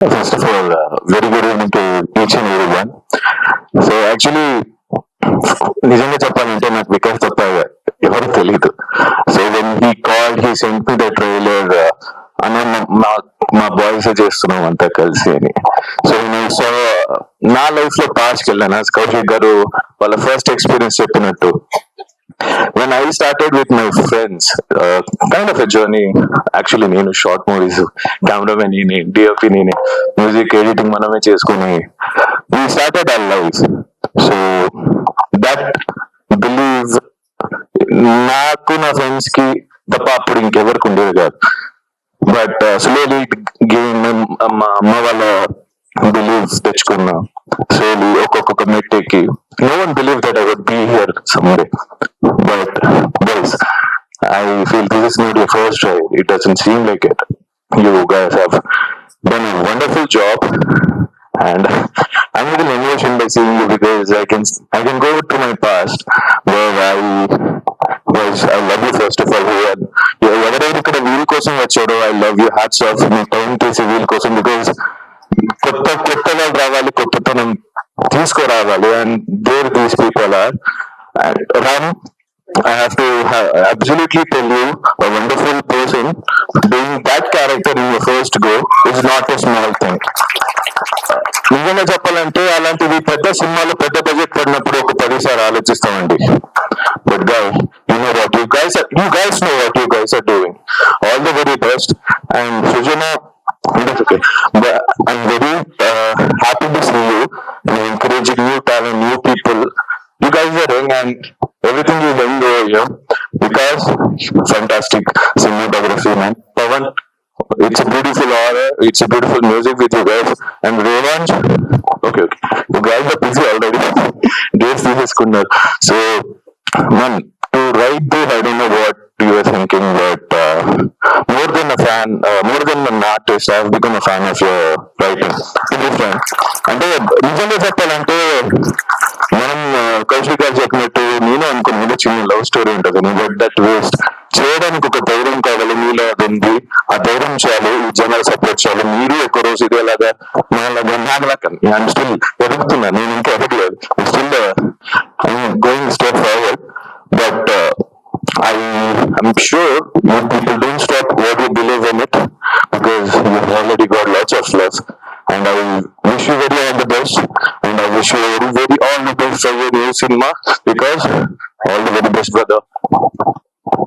First of all, uh, very good evening to each and everyone. So actually, నిజంగా చెప్పాలంటే నాకు వికాస్ తప్ప ఎవరు తెలియదు so when he called he sent me the trailer అన్న మా మా బాయ్స్ చేస్తున్నాం అంతా కలిసి అని. సో నేను సో నా లైఫ్లో పాస్కి వెళ్ళాను. కౌశిక్ గారు వాళ్ళ ఫస్ట్ ఎక్స్పీరియన్స్ చెప్పినట్టు. When I started with my friends, uh, kind of a journey. Actually, నేను షార్ట్ మూవీస్ కెమెరామెన్ నేనే డిఓపి నేనే మ్యూజిక్ ఎడిటింగ్ మనమే చేసుకుని we started our life so that believe నాకు నా ఫ్రెండ్స్కి తప్ప అప్పుడు ఇంకెవరికి ఉండేది కాదు. బట్ స్లోలీ గేమ్ మా అమ్మ వాళ్ళ బిలీవ్ తెచ్చుకున్నా. స్లోలీ ఒక్కొక్క మెట్టెక్కి no one believe that I would be here someday but guys I feel this is not your first try it doesn't seem like it you guys have done a wonderful job and I'm a little emotion by seeing you because I can I can go to my past where I was I love you first of all who had ఎవరైతే ఇక్కడ వీల్ కోసం వచ్చాడో I love you hats off me time తీసే వీల్ కోసం because కొత్త కొత్తగా రావాలి కొత్తతనం తీసుకురావాలి and there these people are and Ram I have to ha- absolutely tell you, a wonderful person doing that character in your first go is not a small thing. నిజంగా చెప్పాలంటే అలాంటివి పెద్ద సినిమాలు పెద్ద బడ్జెట్ పడినప్పుడు ఒక పదిసారి ఆలోచిస్తామండి but guy you know what guys guys know what you guys are doing all the very best and Srujana That's okay. But I'm very uh, happy to see you You guys are doing and everything is doing over here because fantastic cinematography, man. Pavan, it's a beautiful aura, It's a beautiful music with you guys. And Roman, okay, okay. You guys are busy already. Dates తీసుకున్నారు. So, man, to write this, I don't know what you were thinking, but uh, more than a fan, uh, more than an artist, I've become a fan of your writing. Different. అంటే నిజంగా చెప్పాలంటే కౌశిక్ గారు చెప్పినట్టు నేను అనుకున్నాను చిన్న love story ఉంటుంది. But that waste చేయడానికి ఒక ధైర్యం కావాలి మీలో అది ఉంది ఆ ధైర్యం చేయాలి ఈ జనాలు సపోర్ట్ చేయాలి మీరు ఒక రోజు ఇదేలాగా ఎలాగా నాలాగా నాగలాగా నేను స్టిల్ ఎదుగుతున్నా. నేను ఇంకా ఎదగలేదు. Still going step forward but I am sure you people don't stop what you believe in it because you've already got lots of love. And I wish you very all the best. And I wish you very, very all the best for your new cinema because all the very best, brother.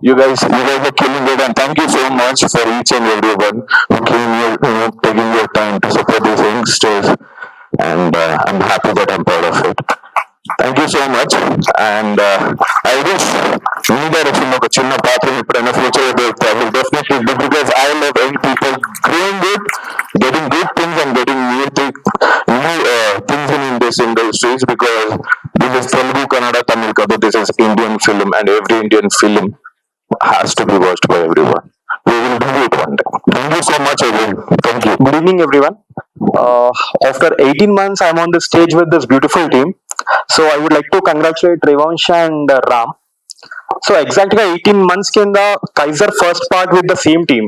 You guys, you guys are killing it, and thank you so much for each and everyone who came here, you know, taking your time to support these youngsters. And uh, I'm happy that I'm part of it. Thank you so much and I wish me direction ఒక చిన్న పాత్ర ఎప్పుడైనా future దొరికితే I will definitely do because I love young people growing good getting good this industries because this is Telugu, Kannada, Tamil, Kadu. this is Indian film, and every Indian film has to be watched by everyone. We will do it one day. Thank you so much, everyone. Thank you. Good evening, everyone. Uh, after 18 months, I'm on the stage with this beautiful team. So I would like to congratulate Revansha and uh, Ram. So exactly 18 months కింద Kaiser first part with the same team.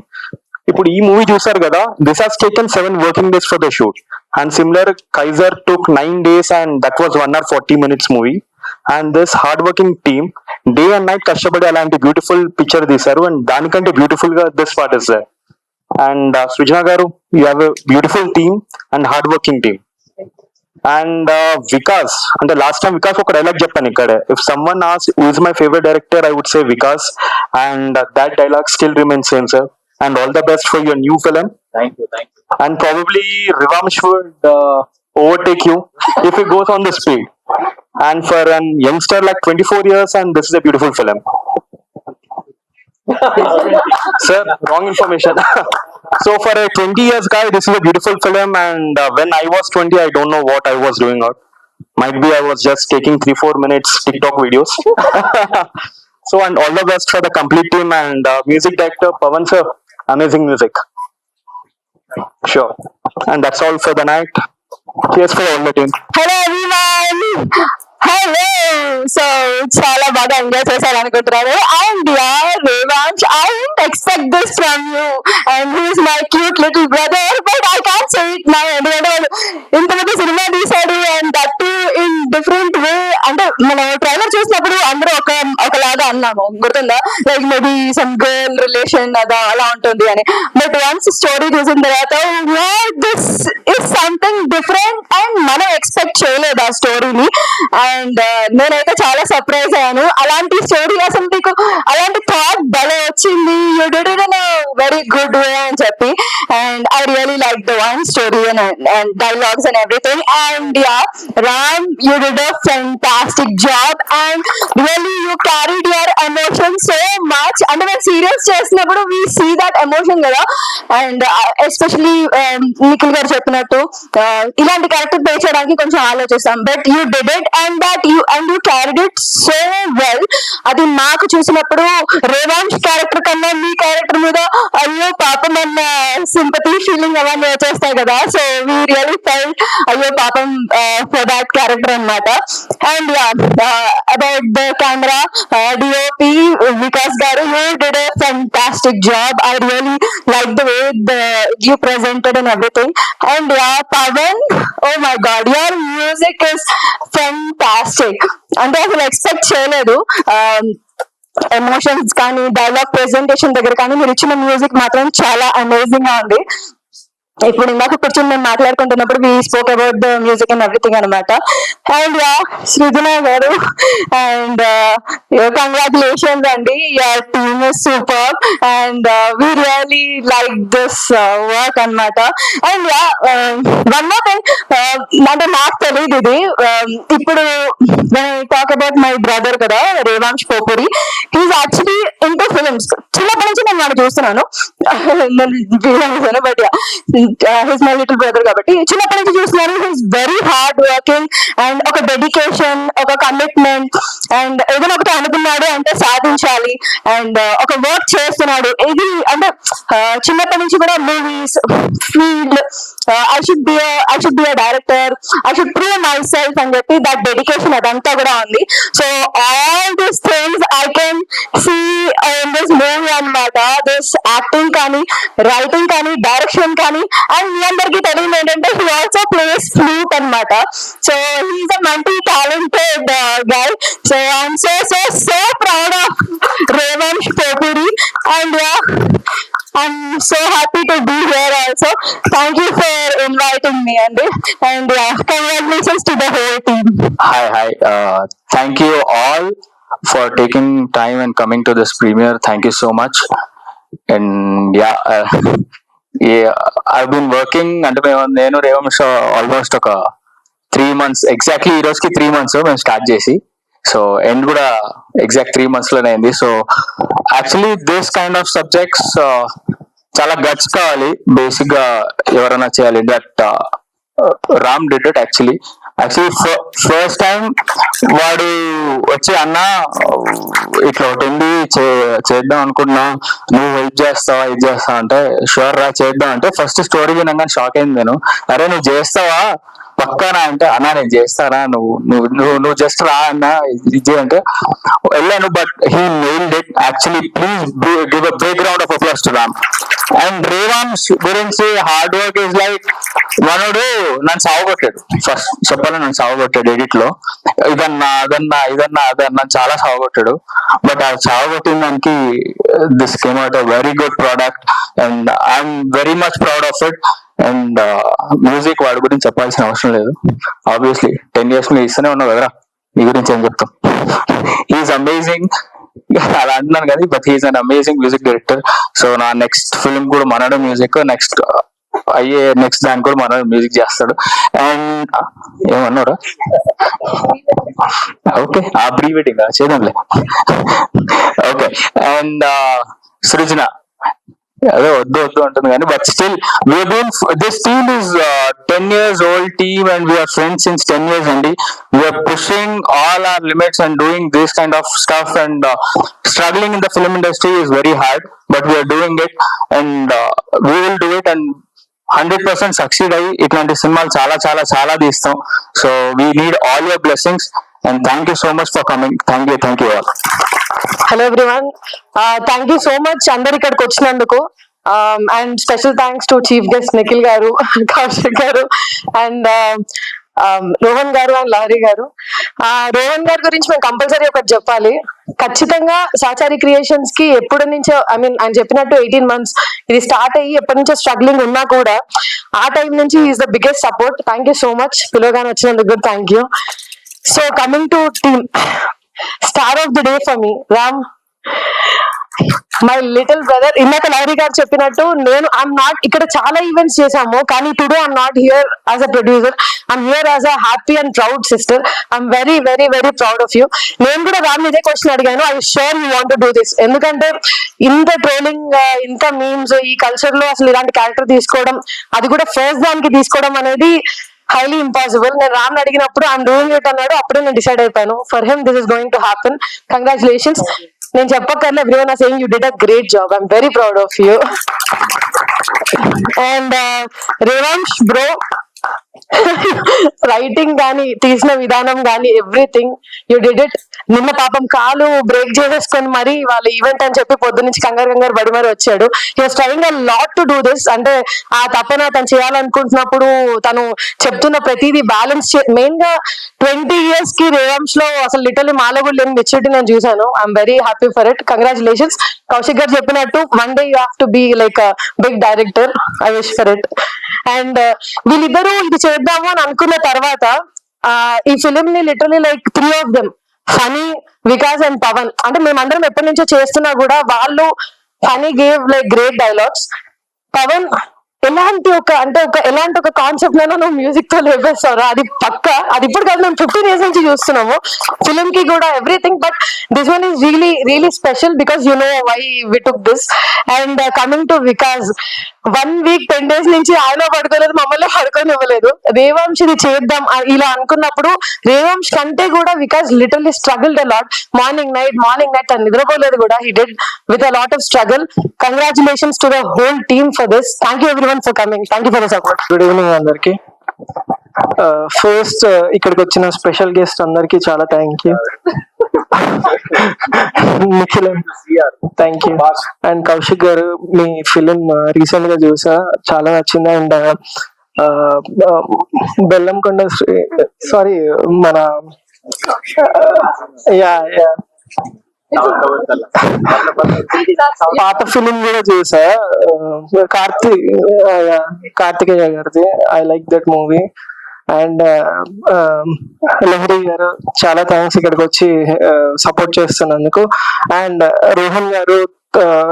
ఇప్పుడు ఈ movie చూసారు కదా this has taken seven working days for the shoot and similar Kaiser took nine days and that was one hour forty minutes movie and this hard working team day and night కష్టపడి అలాంటి beautiful picture తీశారు. And దానికంటే బ్యూటిఫుల్గా this part is and Srujana గారు you have a beautiful team and hard working team and Vikas అంటే last time Vikas ఒక dialogue చెప్పాను ఇక్కడ. If some one as is my favourite director I would say Vikas and that dialogue still remain same sir and all the best for your new film. Thank you, thank you. And probably Rivansh would uh, overtake you if it goes on the speed. And for a youngster like 24 years, and this is a beautiful film. Sir, wrong information. so for a 20 years guy, this is a beautiful film. And uh, when I was 20, I don't know what I was doing out. Might be I was just taking three, four minutes TikTok videos. so and all the best for the complete team and uh, music director Pavan sir amazing music. Sure. And that's all for the night. Cheers for all the team. Hello everyone! Hello! So చాలా బాగా enjoy చేశారు అనుకుంటున్నాను and యార్ Revansh I don't expect this from you and he's my cute little brother but I can say it నా ఎందుకంటే వాళ్ళు ఇంత పెద్ద సినిమా తీశాడు and that in different way అంటే మనం ట్రైలర్ చూసినప్పుడు అందరూ ఒక ఒకలాగా అన్నాము. గుర్తుందా? Like maybe some girl relation అదా అలా ఉంటుంది అని. బట్ వన్స్ స్టోరీ చూసిన తర్వాత this is something different and మనం ఎక్స్పెక్ట్ చేయలేదు ఆ స్టోరీని అండ్ నేనైతే చాలా సర్ప్రైజ్ అయ్యాను. అలాంటి స్టోరీ అసలు మీకు అలాంటి థాట్ భలే వచ్చింది. You did it in very good way అని చెప్పి. And I really like the one story and dialogues and everything and yeah Ram you did a fantastic job and really you carried your emotion so much అంటే మేము serious చేసినప్పుడు we see that emotion కదా. And especially Nikhil గారు చెప్పినట్టు ఇలాంటి character play చేయడానికి కొంచెం ఆలోచిస్తాం. But you did it and that you and you carried it so well అది మాకు చూసినప్పుడు రేవాంశ్ క్యారెక్టర్ కన్నా మీ క్యారెక్టర్ మీద అయ్యో పాపం అన్న సింపతి ఫీలింగ్ అవన్నీ వచ్చేస్తాయి కదా. సో వీ రియలీ ఫెల్ అయ్యో పాపం ఫర్ దాట్ క్యారెక్టర్ అన్నమాట. And about the camera DOP Vikas గారు you did a job I really like the way the you presented and everything and yeah Pavan oh my god your music is fantastic అంటే అసలు expect చేయలేదు. Um, emotions కానీ dialogue presentation దగ్గర కానీ మీరు ఇచ్చిన music మాత్రం చాలా అమేజింగ్గా ఉంది. ఇప్పుడు ఇందాక కూర్చొని మేము మాట్లాడుకుంటున్నప్పుడు we spoke about the music and everything అనమాట అండ్ యా సృజన గారు అండ్. కంగ్రాచులేషన్స్ uh, అండి your team is super and we really like this work అన్నమాట. And yeah one more thing అంటే నాకు తెలియదు ఇది. Um, ఇప్పుడు టాక్ అబౌట్ మై బ్రదర్ కదా Revansh Popuri he's actually into films చిన్నప్పటి నుంచి నేను వాడు చూస్తున్నాను. But he's my little brother కాబట్టి చిన్నప్పటి నుంచి చూస్తున్నాను he's very hard working and ఒక డెడికేషన్ ఒక కమిట్మెంట్ అండ్ ఏదైనా ఒకటి అనుకున్నాడు అంటే సాధించాలి. అండ్ uh, ఒక వర్క్ చేస్తున్నాడు. ఇది అంటే uh, చిన్నప్పటి నుంచి కూడా movies field I should be I should be a director I should prove myself అని చెప్పి దట్ డెడికేషన్ అదంతా కూడా ఉంది. So all these things I can see in this movie అన్నమాట. దిస్ యాక్టింగ్ కానీ రైటింగ్ కానీ డైరెక్షన్ కానీ అండ్ మీ అందరికీ తెలియదు ఏంటంటే హీ ఆల్సో ప్లేస్ ఫ్లూట్ అన్నమాట so he's a multi talented guy so I'm so so so proud of Revansh Popuri and I'm so happy to be here also. Thank you for inviting me, Andy. And yeah, congratulations to the whole team. Hi, hi. Uh, thank you all for taking time and coming to this premiere. Thank you so much. And yeah, uh, I I've working అంటే మేము నేను రేవంశ్ almost ఒక three months exactly ఈ రోజుకి three months మేము start చేసి so end కూడా ఎగ్జాక్ట్ త్రీ మంత్స్లోనే అయింది. So actually this kind of subjects చాలా గట్స్ కావాలి. బేసిక్గా ఎవరైనా చేయాలి. That Ram did it actually actually first time వాడు వచ్చి అన్న ఇట్లా ఒకటి ఉంది చే- చేద్దాం అనుకున్నా నువ్వు హెల్ప్ చేస్తావా ఇది చేస్తావా? అంటే షూర్ రా చేద్దాం. అంటే ఫస్ట్ స్టోరీ వినగానే షాక్ అయింది నేను. అరే నువ్వు చేస్తావా? పక్కానా అంటే అన్నా నేను చేస్తానా? నువ్వు నువ్వు నువ్వు నువ్వు జస్ట్ రా అన్న ఇది అంటే వెళ్ళాను but he mail it actually please give a break ground of applause to Ram and Revan గురించి హార్డ్ వర్క్ ఇస్ లైక్ మనోడు నన్ను సావగొట్టాడు ఫస్ట్ చెప్పాలి నన్ను సావగొట్టాడు ఎడిట్లో ఇదన్నా అదన్నా ఇదన్నా అదన్నా చాలా సావగొట్టాడు బట్ ఆ సావగొట్టిన దానికి this came out very good product and I'm very much proud of it and music వాడి గురించి చెప్పాల్సిన అవసరం లేదు. ఆబ్వియస్లీ టెన్ ఇయర్స్ నువ్వు ఇస్తూనే ఉన్నావు కదరా? నీ గురించి ఏం చెప్తాం? ఈజ్ అమేజింగ్ అలా అంటున్నాను కానీ but he's an amazing music director so నా నెక్స్ట్ ఫిల్మ్ కూడా మనడు మ్యూజిక్ నెక్స్ట్ అయ్యే నెక్స్ట్ దానికి కూడా మనడు మ్యూజిక్ చేస్తాడు. అండ్ ఏమన్నారా ఓకే ఆ ప్రీ వెడ్డింగ్ చేద్దాంలే. ఓకే అండ్ సృజన అదే వద్దు వద్దు అంటుంది. కానీ but still we are this team is ten years old team and we are friends since ten years అండి we are pushing all our limits and doing this kind of stuff and struggling in the film industry is very hard but we are doing it and we will do it and hundred percent succeed అయ్యి ఇట్లాంటి సినిమాలు చాలా చాలా చాలా తీస్తాం. So we need all your blessings and thank you so much for coming thank you thank you all hello everyone thank you so much అందరు ఇక్కడికి వచ్చినందుకు. And special thanks to chief guest Nikhil గారు కౌశిక్ గారు and Rohan um, um, గారు and Lahari గారు. Uh, ఆ, రోహన్ గారి గురించి మేము కంపల్సరీ ఒకటి చెప్పాలి. ఖచ్చితంగా సాచారి క్రియేషన్స్కి ఎప్పటి నుంచో ఐ మీన్ ఆయన చెప్పినట్టు ఎయిటీన్ మంత్స్ ఇది స్టార్ట్ అయ్యి ఎప్పటి నుంచో స్ట్రగ్లింగ్ ఉన్నా కూడా ఆ టైం నుంచి is the biggest support thank you so much పిలవగానే వచ్చినందుకు కూడా thank you so coming to team star of the day for me Ram my little brother ఇందాక లహరి గారు చెప్పినట్టు నేను ఐఎమ్ నాట్ ఇక్కడ చాలా ఈవెంట్స్ చేశాము కానీ today I'm not here as a producer I'm here as a happy and proud sister I'm very very very proud of you నేను కూడా రామ్ ఇదే క్వశ్చన్ అడిగాను I sure you want do this ఎందుకంటే ఇంత ట్రోలింగ్ ఇంత memes ఈ కల్చర్లో అసలు ఇలాంటి క్యారెక్టర్ తీసుకోవడం అది కూడా ఫస్ట్ దానికి తీసుకోవడం అనేది హైలీ ఇంపాసిబుల్ నేను రామ్ అడిగినప్పుడు ఐఎమ్ డూయింగ్ ఇట్ అన్నాడు. అప్పుడే నేను డిసైడ్ అయిపోయాను. For him this is going to happen congratulations నేను చెప్పక్కర్లే everyone are saying you did a great job I'm very proud of you and Revansh bro writing గానీ తీసిన విధానం గానీ ఎవ్రీథింగ్ యూ డిడ్ ఇట్ నిన్న పాపం కాలు బ్రేక్ చేసేసుకొని మరి వాళ్ళ ఈవెంట్ అని చెప్పి పొద్దు నుంచి కంగారు కంగారు బడి మరి వచ్చాడు. Use trying a lot to do this అంటే ఆ తపన తను చేయాలనుకుంటున్నప్పుడు తను చెప్తున్న ప్రతిదీ బ్యాలెన్స్ మెయిన్గా ట్వంటీ ఇయర్స్కి రేవంశ్లో అసలు లిటల్ మాలో కూడా లేని మెచ్యూరిటీ నేను చూసాను I'm very happy for it congratulations Kaushik garu చెప్పినట్టు one day you have to be like big director I wish for it and వీళ్ళిద్దరూ ఇది చేద్దాము అని అనుకున్న తర్వాత ఆ, ఈ ఫిలిం ని literally like three of them Phani Vikas and Pavan అంటే మేమందరం ఎప్పటి నుంచో చేస్తున్నా కూడా వాళ్ళు Phani gave like great dialogues Pavan ఎలాంటి ఒక అంటే ఒక ఎలాంటి ఒక కాన్సెప్ట్ నైనా నువ్వు మ్యూజిక్తో లేపేస్తావు అది పక్క? అది ఇప్పుడు కాదు మేము ఫిఫ్టీన్ ఇయర్స్ నుంచి చూస్తున్నాము. ఫిలిం కి కూడా everything but this one is really really special because you know why we took this and coming to Vikas one week ten days నుంచి ఆయన పడుకోలేదు మమ్మల్ని పడుకొని ఇవ్వలేదు. రేవంశ్ ఇది చేద్దాం ఇలా అనుకున్నప్పుడు రేవంశ్ కంటే కూడా Vikas literally struggle the lot morning night morning night తను నిద్రపోలేదు కూడా. He did with a lot of struggle congratulations to the whole team for this thank you everyone for coming thank you for the support good evening అందరికి first ఇక్కడికి వచ్చిన special guest అందరికి చాలా thank you Nikhil thank you and Kaushik garu me film recent uh, గా చూసా. చాలా నచ్చింది. And uh, uh, Bellamkonda sorry మన యా యా పాత ఫిలిం కూడా చూసా. కార్తీ కార్తికేయ గారిది. I like that movie and Lahari garu చాలా థ్యాంక్స్ ఇక్కడికి వచ్చి సపోర్ట్ చేస్తున్నందుకు. అండ్ రోహన్ గారు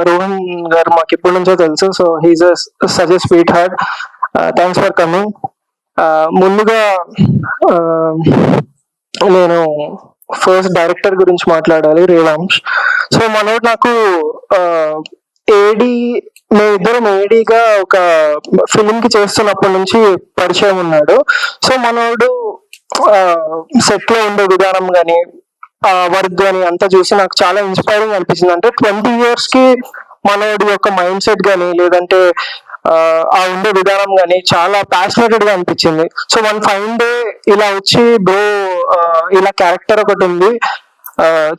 రోహన్ గారు మాకు ఎప్పటి నుంచో తెలుసు so he's such sweet heart. Thanks for coming. ముందుగా నేను ఫస్ట్ డైరెక్టర్ గురించి మాట్లాడాలి రేవాంశ్. సో మనోడు నాకు ఏడి మేమిద్దరం ఏడీగా ఒక ఫిలిం కి చేస్తున్నప్పటి నుంచి పరిచయం ఉన్నాడు. సో మనోడు సెట్లో ఉండే విధానం గాని వర్క్ గాని అంతా చూసి నాకు చాలా ఇన్స్పైరింగ్ అనిపించింది. అంటే ట్వంటీ ఇయర్స్కి మనోడి యొక్క మైండ్ సెట్ గాని లేదంటే ఆ, ఉండే విధానం గాని చాలా ప్యాషనేటెడ్గా అనిపించింది. సో వన్ ఫైన్ డే ఇలా వచ్చి బ్రో ఇలా క్యారెక్టర్ ఒకటి ఉంది.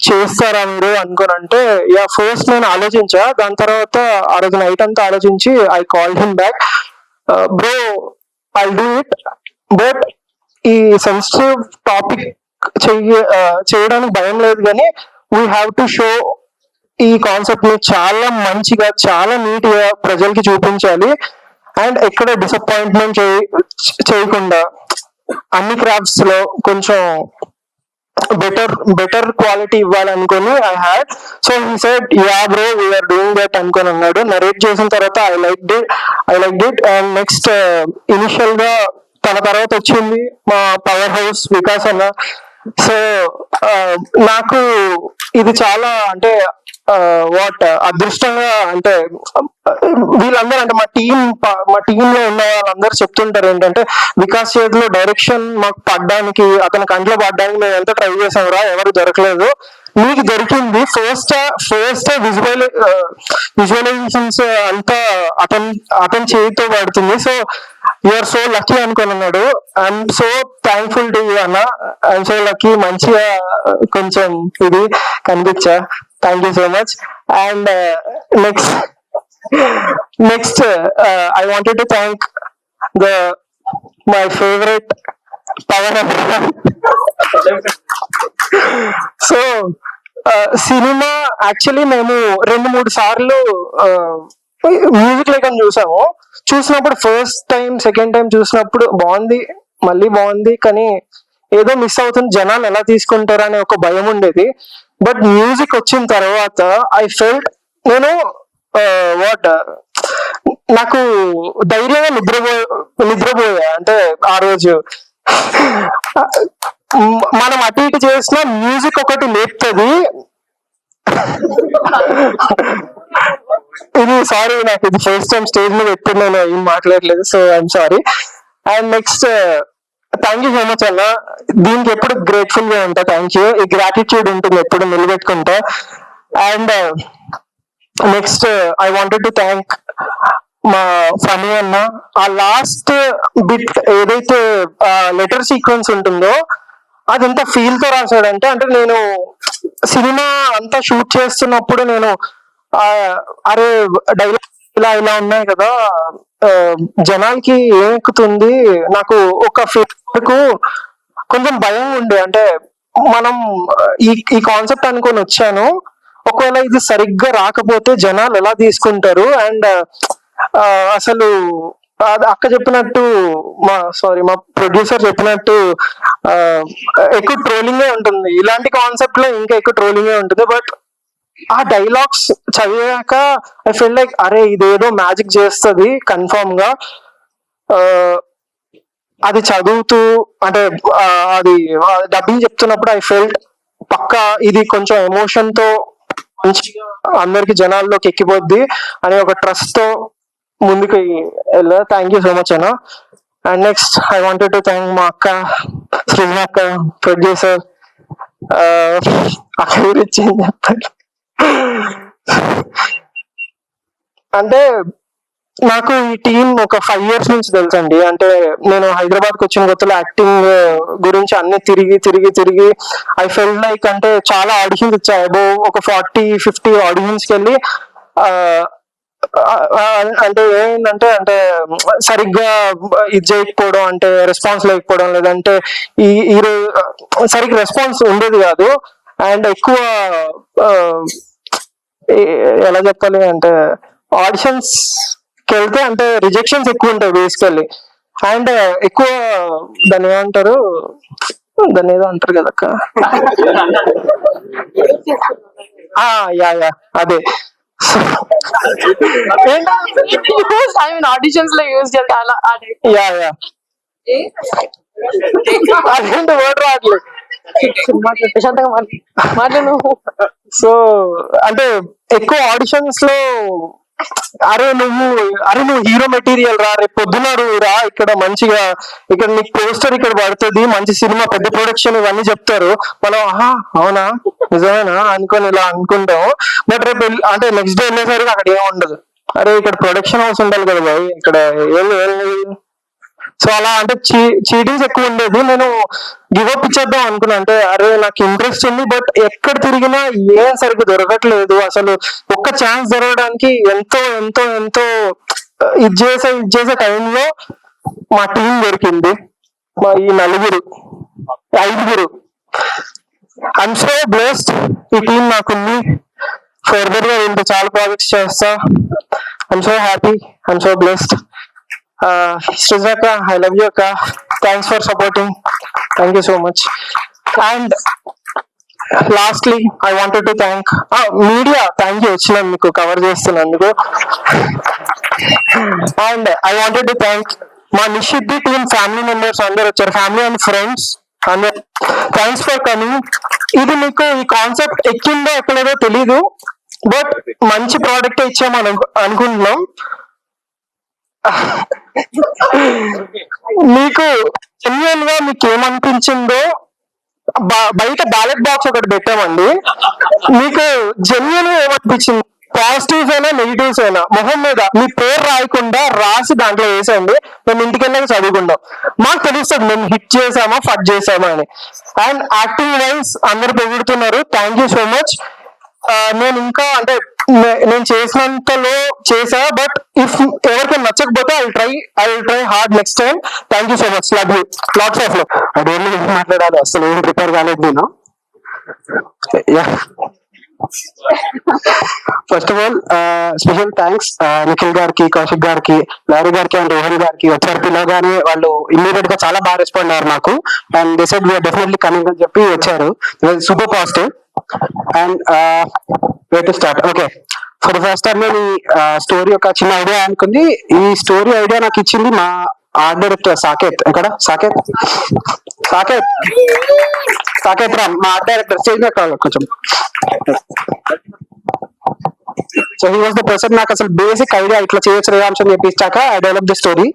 చేస్తారా మీరు అనుకుని అంటే యా ఫస్ట్ నేను ఆలోచించా దాని తర్వాత ఆ రోజు నైట్ అంతా ఆలోచించి I call him back bro I do it but ఈ సెన్సిటివ్ టాపిక్ చెయ్య చేయడానికి భయం లేదు కానీ వీ హ్యావ్ టు షో ఈ కాన్సెప్ట్ని చాలా మంచిగా చాలా నీట్గా ప్రజలకి చూపించాలి. అండ్ ఎక్కడ డిసప్పాయింట్మెంట్ చేయకుండా అన్ని క్రాఫ్ట్స్లో కొంచెం better better quality ఇవ్వాలనుకుని I had so he said yeah bro we are doing that అనుకొని అన్నాడు. నరేట్ చేసిన తర్వాత I like it I like it and next ఇనిషియల్గా తన తర్వాత వచ్చింది మా పవర్ హౌస్ వికాస్ అన్న. సో uh, నాకు ఇది చాలా అంటే వాట్ అదృష్టంగా అంటే వీళ్ళందరూ అంటే మా టీం మా టీమ్లో ఉన్న వాళ్ళందరూ చెప్తుంటారు ఏంటంటే వికాస్ చేతిలో డైరెక్షన్ మాకు పడ్డానికి అతని కంట్లో పడ్డానికి మేము ఎంత ట్రై చేసాం రా ఎవరు దొరకలేదు. మీకు దొరికింది ఫస్ట్ ఫస్ట్ విజువల్ విజువలైజేషన్స్ అంతా అతని అతని చేతితో పడుతుంది. So you are so lucky అనుకున్నాడు I'm so thankful to you అన్న. ఐఎమ్ సో లక్కీ మంచిగా కొంచెం ఇది కనిపించా. Thank you so much and next next I wanted to thank the my favourite power so cinema actually మేము రెండు మూడు సార్లు uh, music లేఖను చూసాము. చూసినప్పుడు ఫస్ట్ టైం సెకండ్ టైం చూసినప్పుడు బాగుంది మళ్ళీ బాగుంది కానీ ఏదో మిస్ అవుతుంది జనాలు ఎలా తీసుకుంటారు అనే ఒక భయం ఉండేది. బట్ మ్యూజిక్ వచ్చిన తర్వాత ఐ ఫెల్ట్ నేను వాట్ నాకు ధైర్యంగా నిద్రపో నిద్రపోయా. అంటే ఆ రోజు మనం అటు ఇటు చేసిన మ్యూజిక్ ఒకటి లేపుతుంది. ఇది సారీ నాకు ఇది ఫస్ట్ టైం స్టేజ్ మీద ఎప్పుడు నేను ఏం మాట్లాడలేదు so I'm sorry and next thank you so much అన్న. దీనికి ఎప్పుడు గ్రేట్ఫుల్గా ఉంటా థ్యాంక్ యూ ఈ గ్రాటిట్యూడ్ ఉంటుంది ఎప్పుడు నిలబెట్టుకుంటా. And next I wanted to thank మా ఫనీ అన్న. ఆ లాస్ట్ బిట్ ఏదైతే లెటర్ సీక్వెన్స్ ఉంటుందో అది ఎంత ఫీల్తో రాశాడంటే అంటే నేను సినిమా అంతా షూట్ చేస్తున్నప్పుడు నేను అరే డైలాగ్ ఇలా ఇలా ఉన్నాయి కదా. జనాలకి ఏం ఎక్కుతుంది నాకు ఒక ఫిల్మ్కు కొంచెం భయం ఉండే. అంటే మనం ఈ ఈ కాన్సెప్ట్ అనుకొని వచ్చాను. ఒకవేళ ఇది సరిగ్గా రాకపోతే జనాలు ఎలా తీసుకుంటారు? అండ్ అసలు అక్క చెప్పినట్టు మా సారీ మా ప్రొడ్యూసర్ చెప్పినట్టు ఎక్కువ ట్రోలింగే ఉంటుంది. ఇలాంటి కాన్సెప్ట్లో ఇంకా ఎక్కువ ట్రోలింగే ఉంటుంది. బట్ ఆ డైలాగ్స్ చదివాక ఐ ఫీల్ లైక్ అరే ఇదేదో మ్యాజిక్ చేస్తుంది కన్ఫర్మ్గా. అది చదువుతూ అంటే అది డబ్బింగ్ చెప్తున్నప్పుడు ఐ ఫెల్ట్ పక్క ఇది కొంచెం ఎమోషన్తో మంచిగా అందరికి జనాల్లోకి ఎక్కిపోద్ది అనే ఒక ట్రస్ట్తో ముందుకు వెళ్ళా. థ్యాంక్ యూ సో మచ్ అన్న. And next I wanted to thank మా అక్క సృజన అక్క ప్రొడ్యూసర్ అక్క గురించి ఏం అంటే నాకు ఈ టీం ఒక ఫైవ్ ఇయర్స్ నుంచి తెలుసండి. అంటే నేను హైదరాబాద్కి వచ్చిన కొత్తలో యాక్టింగ్ గురించి అన్ని తిరిగి తిరిగి తిరిగి ఐ ఫెల్ లైక్ అంటే చాలా ఆడిషన్స్ ఇచ్చాయి. అబో ఒక ఫార్టీ ఫిఫ్టీ ఆడిషన్స్ వెళ్ళి అంటే ఏంటంటే అంటే సరిగ్గా ఇది చేయకపోవడం అంటే రెస్పాన్స్ లేకపోవడం లేదంటే ఈ ఈ సరిగ్గా రెస్పాన్స్ ఉండేది కాదు. అండ్ ఎక్కువ ఎలా చెప్పాలి అంటే ఆడిషన్స్కి వెళ్తే అంటే రిజెక్షన్స్ ఎక్కువ ఉంటాయి బేసికల్లీ. అండ్ ఎక్కువ దాన్ని ఏమంటారు? దాన్ని ఏదో అంటారు కదా అక్క? ఆ, యా యా అదే. ఐ మీన్ ఆడిషన్స్లో యూజ్ చేస్తా అలా యా యా. అదేంటి వర్డ్ రావట్లేదు. ప్రశాంతంగా మాట్లాడు. సో అంటే ఎక్కువ ఆడిషన్స్లో అరే నువ్వు అరే నువ్వు హీరో మెటీరియల్ రా రేపు పొద్దున రా ఇక్కడ మంచిగా ఇక్కడ నీకు పోస్టర్ ఇక్కడ పడుతుంది మంచి సినిమా పెద్ద ప్రొడక్షన్ ఇవన్నీ చెప్తారు. మనం ఆహా అవునా? నిజమేనా? అనుకొని ఇలా అనుకుంటాం బట్ రేపు అంటే నెక్స్ట్ డే వెళ్ళేసరికి అక్కడ ఏం ఉండదు. అరే ఇక్కడ ప్రొడక్షన్ హౌస్ ఉండాలి కదా బాయ్ ఇక్కడ ఏం సో అలా అంటే చీ చీటింగ్స్ ఎక్కువ ఉండేది. నేను గివప్ ఇచ్చేద్దాం అనుకున్నా. అంటే అరే నాకు ఇంట్రెస్ట్ ఉంది బట్ ఎక్కడ తిరిగినా ఏం సరిగ్గా దొరకట్లేదు. అసలు ఒక్క ఛాన్స్ దొరకడానికి ఎంతో ఎంతో ఎంతో ఇది చేసే ఇది చేసే టైంలో మా టీం దొరికింది. మా ఈ నలుగురు ఐదుగురు. ఐమ్ సో బ్లెస్డ్ ఈ టీం నాకుంది. ఫర్దర్గా ఇంత చాలా ప్రాజెక్ట్స్ చేస్తా. I'm so happy I'm so blessed సృజాక I love you అక్క. Thanks for supporting thank you so much and lastly I wanted to thank media thank you వచ్చిన మీకు కవర్ చేస్తున్నందుకు. And I wanted to thank మా Nishiddhi team family members అందరు వచ్చారు. Family and friends అందరు. Thanks for coming ఇది మీకు ఈ కాన్సెప్ట్ ఎక్కిందో ఎక్కలేదో తెలీదు. బట్ మంచి ప్రోడక్ట్ ఇచ్చాము అను- అనుకుంటున్నాం. మీకు జెన్యున్గా మీకు ఏమనిపించిందో బ- బయట బ్యాలెట్ బాక్స్ ఒకటి పెట్టామండి. మీకు జెన్యున్గా ఏమనిపించింది? పాజిటివ్స్ అయినా నెగిటివ్స్ అయినా మొహం మీద మీ పేరు రాయకుండా రాసి దాంట్లో వేసేయండి. మేము ఇంటికి వెళ్ళాక చదువుకుంటాం మాకు తెలుస్తుంది మేము హిట్ చేసామా ఫట్ చేసామా అని. అండ్ యాక్టింగ్ వైజ్ అందరు పొగుడుతున్నారు థ్యాంక్ యూ సో మచ్ నేను ఇంకా అంటే నేను చేసినంతలో చేసా బట్ ఇఫ్ ఎవరికి నచ్చకపోతే I try I try hard next time. Thank you so much love you. Lots of love I మాట్లాడాలి. అసలు ఏం ప్రిపేర్ కాలేదు నేను. First of all special thanks Nikhil గారికి కౌశిక్ గారికి లారీ గారికి అండ్ రోహన్ గారికి వచ్చారు పిలవగానే వాళ్ళు ఇమ్మీడియట్గా చాలా బాగా రెస్పాండ్ అయ్యారు నాకు and decide we are definitely coming అని చెప్పి వచ్చారు. Super positive and way start okay for first time నేను ఈ uh, స్టోరీ ఒక చిన్న ఐడియా అనుకుంది. ఈ స్టోరీ ఐడియా నాకు ఇచ్చింది మా ఆర్ట్ డైరెక్టర్ సాకేత్. ఎక్కడ? సాకేత్? సాకేత్. సాకేత్ రామ్ మా ఆర్ట్ డైరెక్టర్ స్టేజ్ మీద కావాలి కొంచెం. So he was the person నాకు అసలు బేసిక్ ఐడియా ఇట్లా చేయొచ్చు రేవాంశ్ అని చెప్పి ఇచ్చాక I develop the story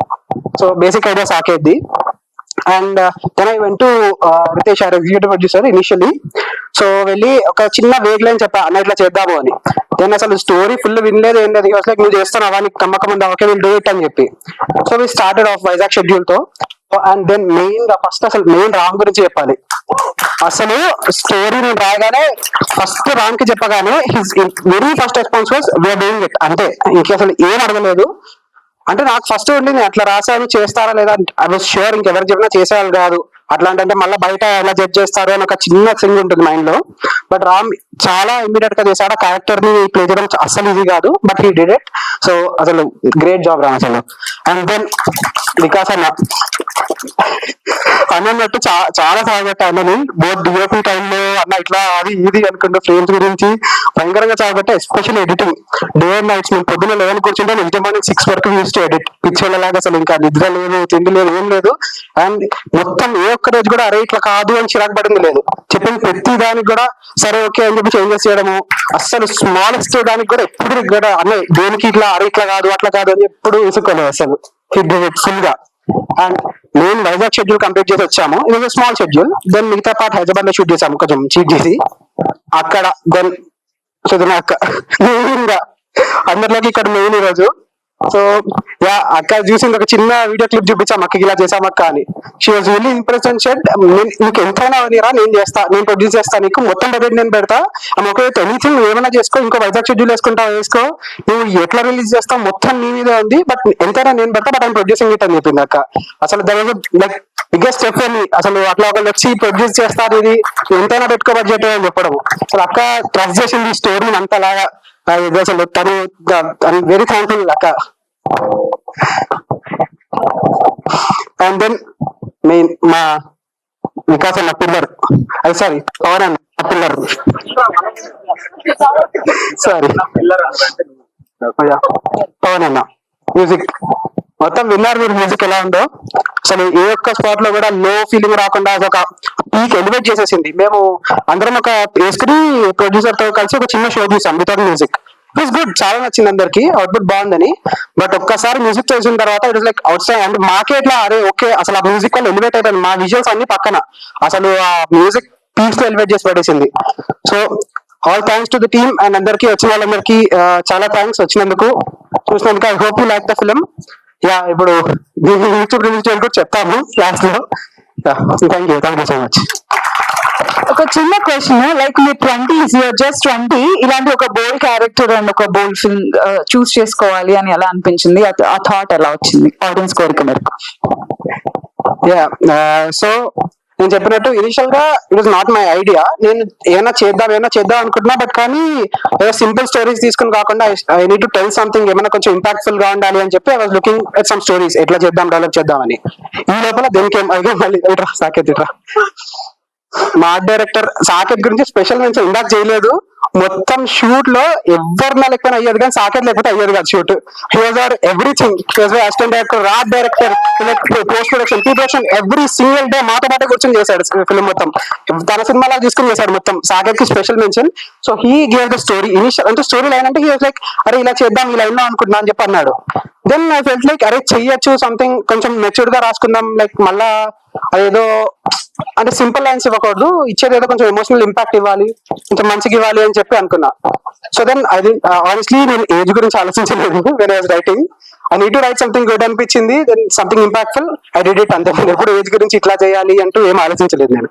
so basic idea సాకేద్ది and then I went to Ritesh our executive producer initially so వెళ్ళి ఒక చిన్న వేగ్ లైన్ చెప్పా అన్న ఇట్లా చేద్దాము అని. దెన్ అసలు స్టోరీ ఫుల్ వినలేదు ఏం లేదు. లైక్ నువ్వు చేస్తున్నావా నీకు నమ్మకం ఉందా? ఓకే విల్ డూ ఇట్ అని చెప్పి. So we started off Vizag షెడ్యూల్తో. అండ్ దెన్ మెయిన్గా ఫస్ట్ అసలు మెయిన్ రామ్ గురించి చెప్పాలి. అసలు స్టోరీ నేను రాయగానే ఫస్ట్ రామ్కి చెప్పగానే his very first response was we are doing it అంతే. ఇంక అసలు ఏం అడగలేదు అంటే నాకు ఫస్ట్ ఉండింది అట్లా రాశాను చేస్తారా లేదా ఐ వాజ్ షూర్ ఇంకెవరు చెప్పినా చేసేవాళ్ళు కాదు. అట్లాంటి అంటే మళ్ళీ బయట ఎలా జడ్జ్ చేస్తారు అని ఒక చిన్న థింగ్ ఉంటుంది మైండ్లో. బట్ రామ్ చాలా ఇమీడియట్గా చేశాడు ఆ క్యారెక్టర్ని ప్లే చేయడం అసలు ఈజీ కాదు but he did it so అసలు గ్రేట్ జాబ్ రామ్ అసలు. అండ్ దెన్ వికాస్ అన్న అన్నట్టు చాలా సాగట్టు అన్నని. బోత్ డిఓపి టైంలో అన్న ఇట్లా అది ఇది అనుకుంటే ఫ్రేమ్స్ గురించి భయంకరంగా సాగట్టే especial editing. Day and nights మేము పొద్దున్న లెవెన్ కూర్చుంటే ఇంటి మార్నింగ్ సిక్స్ వరకు యూస్ టు ఎడిట్. పిచ్చోళ్ళలాగా అసలు ఇంకా నిద్ర లేదు తిండి లేదు ఏం లేదు. అండ్ మొత్తం ఏ ఒక్క రోజు కూడా అరే ఇట్లా కాదు అని చిరాకు పడింది లేదు. చెప్పిన ప్రతి దానికి కూడా సరే ఓకే అని చెప్పి చేంజెస్ చేయడము. అస్సలు స్మాలెస్ట్ దానికి కూడా ఎప్పుడు కూడా అన్నీ దేనికి ఇట్లా అరే ఇట్లా కాదు అట్లా కాదు అని ఎప్పుడు వేసుకోలేదు అసలు. ఫుల్గా. అండ్ మేము వైజాగ్ షెడ్యూల్ కంప్లీట్ చేసి వచ్చాము. ఇది స్మాల్ షెడ్యూల్ దెన్ మిగతా పార్ట్ హైదరాబాద్లో షూట్ చేసాము. కొంచెం చీట్ చేసి. అక్కడ దెన్ సుధన అక్క మెయిన్గా అందరిలోకి ఇక్కడ మెయిన్ ఈ రోజు సో యా అక్క చూసింది ఒక చిన్న వీడియో క్లిప్ చూపించాం అక్కకి ఇలా చేసాం అక్క అని. She was really impress and said నీకు ఎంతైనా అవనిరా నేను చేస్తా నేను ప్రొడ్యూస్ చేస్తా నీకు మొత్తం బడ్జెట్ నేను పెడతా. ఆమె ఒకవేళ ఎనీథింగ్ నువ్వు ఏమైనా చేసుకో ఇంకో వైజాగ్ షెడ్యూల్ వేసుకుంటావు వేసుకో. నువ్వు ఎట్లా రిలీజ్ చేస్తావు మొత్తం నీ మీద ఉంది బట్ ఎంతైనా నేను పెడతా బట్ ఆయన ప్రొడ్యూసింగ్ ఇట్ అని చెప్పింది అక్క. అసలు దాని లైక్ బిగ్గెస్ట్ స్టెప్ అని అసలు అట్లా ఒక వచ్చి ప్రొడ్యూస్ చేస్తారు ఇది ఎంతైనా పెట్టుకో బడ్జెట్ అని చెప్పడం. అసలు అక్క ట్రస్ట్ చేసింది ఈ స్టోరీని అంతలాగా. ఇది అసలు తను వెరీ థ్యాంక్ఫుల్ అక్క అండ్ దెన్ మెయిన్ మా వికాస్ అన్న పిల్లర్ అది సారీ పవన్ అన్న పిల్లర్ సారీ పవన్ అన్న మ్యూజిక్ మొత్తం విన్నారు మీరు మ్యూజిక్ ఎలా ఉందో? అసలు ఏ ఒక్క స్పాట్లో కూడా లో ఫీలింగ్ రాకుండా అదొక పీక్ ఎలివేట్ చేసేసింది. మేము అందరం ఒక వేసుకుని ప్రొడ్యూసర్తో కలిసి ఒక చిన్న షో చూసాం వితౌట్ మ్యూజిక్ ఇట్స్ గుడ్ చాలా నచ్చింది అందరికి. అవుట్పుట్ బాగుందని. బట్ ఒక్కసారి మ్యూజిక్ చేసిన తర్వాత ఇట్ లైక్ అవుట్ సైడ్ అంటే మాకే ఇట్లా అరే ఓకే అసలు ఆ మ్యూజిక్ వల్ల ఎలివేట్ అయిపోయింది. మా విజువల్స్ అన్ని పక్కన. అసలు ఆ మ్యూజిక్ పీక్స్లో ఎలివేట్ చేసి పడేసింది. So all thanks to the team and అందరికి వచ్చిన వాళ్ళందరికీ చాలా థ్యాంక్స్ వచ్చినందుకు. చూసినందుకు I hope you like the film yeah ఇప్పుడు యూట్యూబ్ రిలీజ్ కూడా చెప్తాము క్లాస్లో. Thank you thank you so much ఒక చిన్న క్వశ్చన్ లైక్ మీ ట్వంటీస్ యూర్ జస్ట్ ట్వంటీ ఇలాంటి ఒక బోల్డ్ క్యారెక్టర్ అండ్ ఒక బోల్డ్ ఫిల్మ్ చూస్ చేసుకోవాలి అని ఎలా అనిపించింది? ఆ- ఆ థాట్ ఎలా వచ్చింది? ఆడియన్స్ కోరిక మేరకు. యా సో నేను చెప్పినట్టు ఇనిషియల్గా it is not my idea నేను ఏమైనా చేద్దాం ఏమైనా చేద్దాం అనుకుంటున్నా బట్ కానీ ఏదో సింపుల్ స్టోరీస్ తీసుకుని కాకుండా I need to tell something ఏమైనా కొంచెం ఇంపాక్ట్ఫుల్గా ఉండాలి అని చెప్పి I was looking at some stories ఎట్లా చేద్దాం డెవలప్ చేద్దామని. ఈ లోపల దేనికి ఏం- అయ్యో మళ్ళీ ఇట్రా సాకేత్ ఇట్రా మా డైరెక్టర్ సాకెట్ గురించి స్పెషల్ మెన్షన్ ఇందాక చేయలేదు. మొత్తం షూట్లో ఎవరిన లెక్కన అయ్యేది కానీ సాకెట్ లేకపోతే అయ్యేది కాదు shoot here's or everything assistant director Raj director post production pre production every single day మాట మాట కూర్చొని చేశాడు ఫిల్మ్ మొత్తం. తన సినిమాలో తీసుకుని చేశాడు మొత్తం. సాకెట్కి special mention so he gave the story initial అంటే స్టోరీ లైన్ అంటే హీ లైక్ అరే ఇలా చేద్దాం ఇలా లైన్ అనుకుంటున్నా అని చెప్పి అన్నాడు. దెన్ ఐ ఫెల్ట్ లైక్ అరే చెయ్యొచ్చు సంథింగ్ కొంచెం మెచ్యూర్డ్గా రాసుకుందాం. లైక్ మళ్ళా అదేదో అంటే సింపుల్ లైన్స్ ఇవ్వకూడదు. ఇచ్చేది ఏదో కొంచెం ఎమోషనల్ ఇంపాక్ట్ ఇవ్వాలి. కొంచెం మంచిగా ఇవ్వాలి అని చెప్పి అనుకున్నా. సో దెన్ ఐ ఆనెస్ట్లీ నేను ఏజ్ గురించి ఆలోచించలేదు when I writing I need to write something good అనిపించింది then something impactful I did it అంతే. ఎప్పుడు ఏజ్ గురించి ఇట్లా చేయాలి అంటూ ఏం ఆలోచించలేదు నేను.